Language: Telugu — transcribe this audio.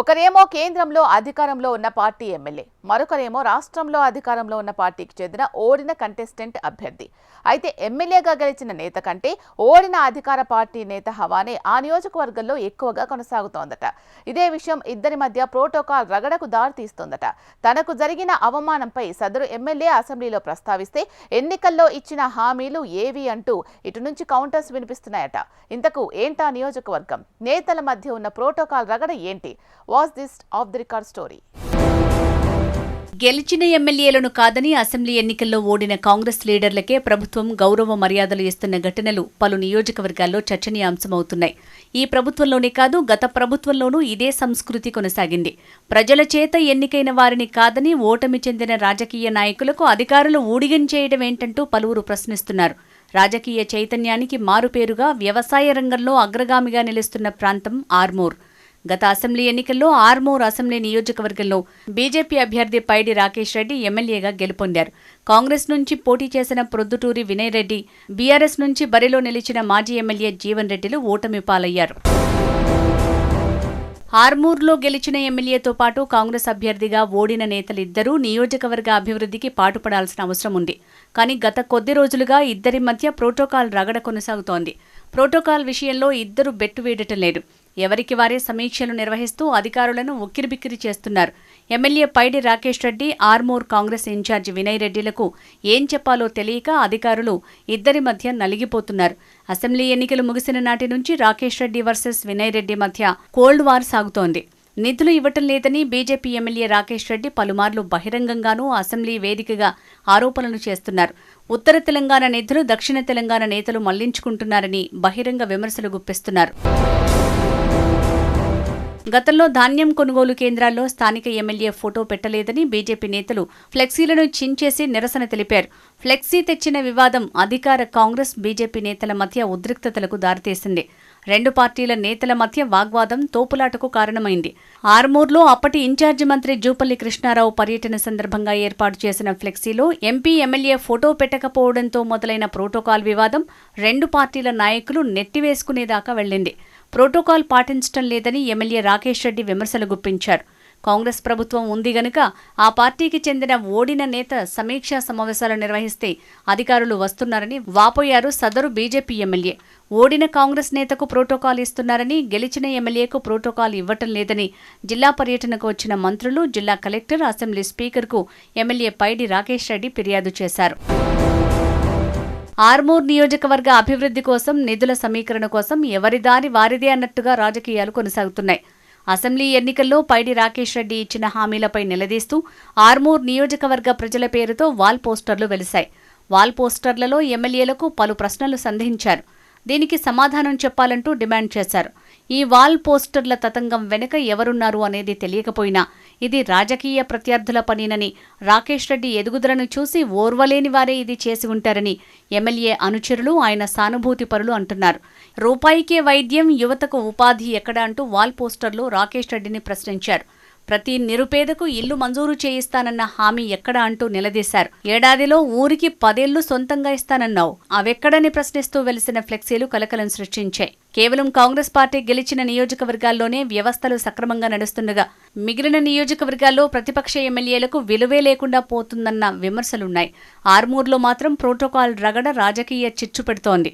ఒకరేమో కేంద్రంలో అధికారంలో ఉన్న పార్టీ ఎమ్మెల్యే. మరొకరేమో రాష్ట్రంలో అధికారంలో ఉన్న పార్టీకి చెందిన ఓడిన కంటెస్టెంట్ అభ్యర్థి. అయితే ఎమ్మెల్యేగా గెలిచిన నేత కంటే ఓడిన అధికార పార్టీ నేత హవానే ఆ నియోజకవర్గంలో ఎక్కువగా కొనసాగుతోందట. ఇదే విషయం ఇద్దరి మధ్య ప్రోటోకాల్ రగడకు దారితీస్తోందట. తనకు జరిగిన అవమానంపై సదరు ఎమ్మెల్యే అసెంబ్లీలో ప్రస్తావిస్తే ఎన్నికల్లో ఇచ్చిన హామీలు ఏవి అంటూ ఇటు నుంచి కౌంటర్స్ వినిపిస్తున్నాయట. ఇంతకు ఏంటా నియోజకవర్గం? నేతల మధ్య ఉన్న ప్రోటోకాల్ రగడ ఏంటి? Was this off the record story. గెలిచిన ఎమ్మెల్యేలను కాదని అసెంబ్లీ ఎన్నికల్లో ఓడిన కాంగ్రెస్ లీడర్లకే ప్రభుత్వం గౌరవ మర్యాదలు ఇస్తున్న ఘటనలు పలు నియోజకవర్గాల్లో చర్చనీయాంశమవుతున్నాయి. ఈ ప్రభుత్వంలోనే కాదు గత ప్రభుత్వంలోనూ ఇదే సంస్కృతి కొనసాగింది. ప్రజల చేత ఎన్నికైన వారిని కాదని ఓటమి చెందిన రాజకీయ నాయకులకు అధికారులు ఊడిగం ఏంటంటూ పలువురు ప్రశ్నిస్తున్నారు. రాజకీయ చైతన్యానికి మారుపేరుగా వ్యవసాయ రంగంలో అగ్రగామిగా నిలుస్తున్న ప్రాంతం ఆర్మూర్. గత అసెంబ్లీ ఎన్నికల్లో ఆర్మూర్ అసెంబ్లీ నియోజకవర్గంలో బీజేపీ అభ్యర్థి పైడి రాకేష్ రెడ్డి ఎమ్మెల్యేగా గెలుపొందారు. కాంగ్రెస్ నుంచి పోటీ చేసిన ప్రొద్దుటూరి వినయ్ రెడ్డి బీఆర్ఎస్ నుంచి బరిలో నిలిచిన మాజీ ఎమ్మెల్యే జీవన్ రెడ్డిలు ఓటమి పాలయ్యారు. ఆర్మూర్లో గెలిచిన ఎమ్మెల్యేతో పాటు కాంగ్రెస్ అభ్యర్థిగా ఓడిన నేతలిద్దరూ నియోజకవర్గ అభివృద్ధికి పాటుపడాల్సిన అవసరం ఉంది. కానీ గత కొద్ది రోజులుగా ఇద్దరి మధ్య ప్రోటోకాల్ రగడ కొనసాగుతోంది. ప్రోటోకాల్ విషయంలో ఇద్దరు బెట్టు వేడటం లేదు. ఎవరికి వారే సమీక్షలు నిర్వహిస్తూ అధికారులను ఉక్కిరిబిక్కిరి చేస్తున్నారు. ఎమ్మెల్యే పైడి రాకేష్ రెడ్డి ఆర్మూర్ కాంగ్రెస్ ఇన్ఛార్జి వినయ్ రెడ్డిలకు ఏం చెప్పాలో తెలియక అధికారులు ఇద్దరి మధ్య నలిగిపోతున్నారు. అసెంబ్లీ ఎన్నికలు ముగిసిన నాటి నుంచి రాకేష్ రెడ్డి వర్సెస్ వినయ్ రెడ్డి మధ్య కోల్డ్ వార్ సాగుతోంది. నిధులు ఇవ్వటం లేదని బీజేపీ ఎమ్మెల్యే రాకేష్ రెడ్డి పలుమార్లు బహిరంగంగానూ అసెంబ్లీ వేదికగా ఆరోపణలు చేస్తున్నారు. ఉత్తర తెలంగాణ నిధులు దక్షిణ తెలంగాణ నేతలు మళ్ళించుకుంటున్నారని బహిరంగ విమర్శలు గుప్పిస్తున్నారు. గతంలో ధాన్యం కొనుగోలు కేంద్రాల్లో స్థానిక ఎమ్మెల్యే ఫోటో పెట్టలేదని బీజేపీ నేతలు ఫ్లెక్సీలను చించేసి నిరసన తెలిపారు. ఫ్లెక్సీ తెచ్చిన వివాదం అధికార కాంగ్రెస్ బీజేపీ నేతల మధ్య ఉద్రిక్తతలకు దారితీసింది. రెండు పార్టీల నేతల మధ్య వాగ్వాదం తోపులాటకు కారణమైంది. ఆర్మూర్లో అప్పటి ఇన్ఛార్జి మంత్రి జూపల్లి కృష్ణారావు పర్యటన సందర్భంగా ఏర్పాటు చేసిన ఫ్లెక్సీలో ఎంపీ ఎమ్మెల్యే ఫోటో పెట్టకపోవడంతో మొదలైన ప్రోటోకాల్ వివాదం రెండు పార్టీల నాయకులు నెట్టివేసుకునేదాకా వెళ్ళింది ప్రోటోకాల్ పాటించడం లేదని ఎమ్మెల్యే రాకేష్ రెడ్డి విమర్శలు గుప్పించారు. కాంగ్రెస్ ప్రభుత్వం ఉంది గనుక ఆ పార్టీకి చెందిన ఓడిన నేత సమీక్షా సమావేశాలు నిర్వహిస్తే అధికారులు వస్తున్నారని వాపోయారు సదరు బీజేపీ ఎమ్మెల్యే. ఓడిన కాంగ్రెస్ నేతకు ప్రోటోకాల్ ఇస్తున్నారని గెలిచిన ఎమ్మెల్యేకు ప్రోటోకాల్ ఇవ్వటం లేదని జిల్లా పర్యటనకు వచ్చిన మంత్రులు జిల్లా కలెక్టర్ అసెంబ్లీ స్పీకర్కు ఎమ్మెల్యే పైడి రాకేష్ రెడ్డి ఫిర్యాదు చేశారు. ఆర్మూర్ నియోజకవర్గ అభివృద్ధి కోసం నిధుల సమీకరణ కోసం ఎవరి దారి వారిదే అన్నట్టుగా రాజకీయాలు కొనసాగుతున్నాయి. అసెంబ్లీ ఎన్నికల్లో పైడి రాకేష్ రెడ్డి ఇచ్చిన హామీలపై నిలదీస్తూ ఆర్మూర్ నియోజకవర్గ ప్రజల పేరుతో వాల్ పోస్టర్లు వెలిశాయి. వాల్ పోస్టర్లలో ఎమ్మెల్యేలకు పలు ప్రశ్నలు సంధించారు. దీనికి సమాధానం చెప్పాలంటూ డిమాండ్ చేశారు. ఈ వాల్ పోస్టర్ల తతంగం వెనుక ఎవరున్నారు అనేది తెలియకపోయినా ఇది రాజకీయ ప్రత్యర్థుల పనినని రాకేష్ రెడ్డి ఎదుగుదలను చూసి ఓర్వలేని వారే ఇది చేసి ఉంటారని ఎమ్మెల్యే అనుచరులు ఆయన సానుభూతి పరులు అంటున్నారు. రూపాయికే వైద్యం యువతకు ఉపాధి ఎక్కడ అంటూ వాల్ పోస్టర్లో రాకేష్ రెడ్డిని ప్రశ్నించారు. ప్రతి నిరుపేదకు ఇల్లు మంజూరు చేయిస్తానన్న హామీ ఎక్కడ అంటూ నిలదీశారు. ఏడాదిలో ఊరికి పదేళ్ళు సొంతంగా ఇస్తానన్నావు. అవెక్కడని ప్రశ్నిస్తూ వెలిసిన ఫ్లెక్సీలు కలకలం సృష్టించాయి. కేవలం కాంగ్రెస్ పార్టీ గెలిచిన నియోజకవర్గాల్లోనే వ్యవస్థలు సక్రమంగా నడుస్తుండగా మిగిలిన నియోజకవర్గాల్లో ప్రతిపక్ష ఎమ్మెల్యేలకు విలువే లేకుండా పోతుందన్న విమర్శలున్నాయి. ఆర్మూర్లో మాత్రం ప్రోటోకాల్ రగడ రాజకీయ చిచ్చు పెడుతోంది.